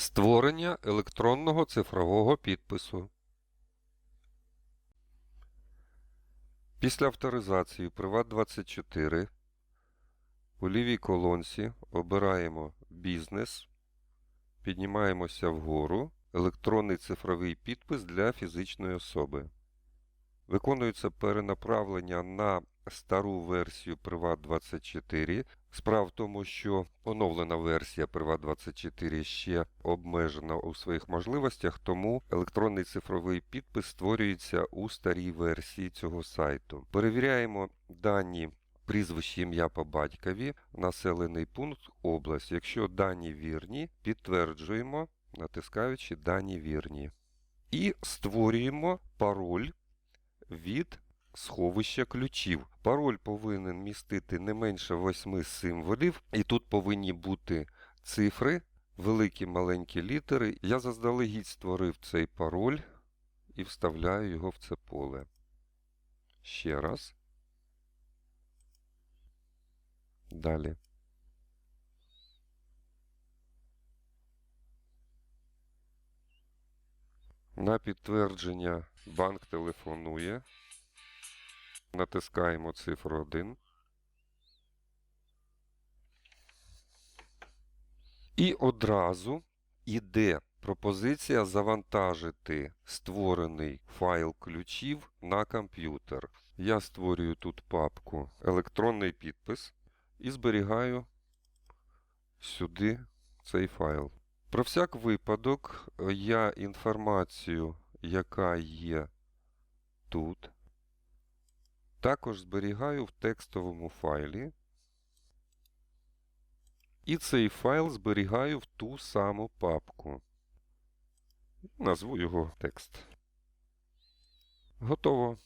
Створення електронного цифрового підпису. Після авторизації Privat24 у лівій колонці обираємо Бізнес, піднімаємося вгору Електронний цифровий підпис для фізичної особи. Виконується перенаправлення на стару версію Privat24. Справа в тому, що оновлена версія Privat24 ще обмежена у своїх можливостях, тому електронний цифровий підпис створюється у старій версії цього сайту. Перевіряємо дані прізвище ім'я по батькові, населений пункт, область. Якщо дані вірні, підтверджуємо, натискаючи дані вірні. І створюємо пароль від сховища ключів. Пароль повинен містити не менше 8 символів, і тут повинні бути цифри, великі маленькі літери. Я заздалегідь створив цей пароль і вставляю його в це поле. Ще раз. Далі. На підтвердження банк телефонує. Натискаємо цифру 1. І одразу іде пропозиція завантажити створений файл ключів на комп'ютер. Я створюю тут папку електронний підпис і зберігаю сюди цей файл. Про всяк випадок е, я інформацію, яка є тут, також зберігаю в текстовому файлі. І цей файл зберігаю в ту саму папку. Назву його текст. Готово.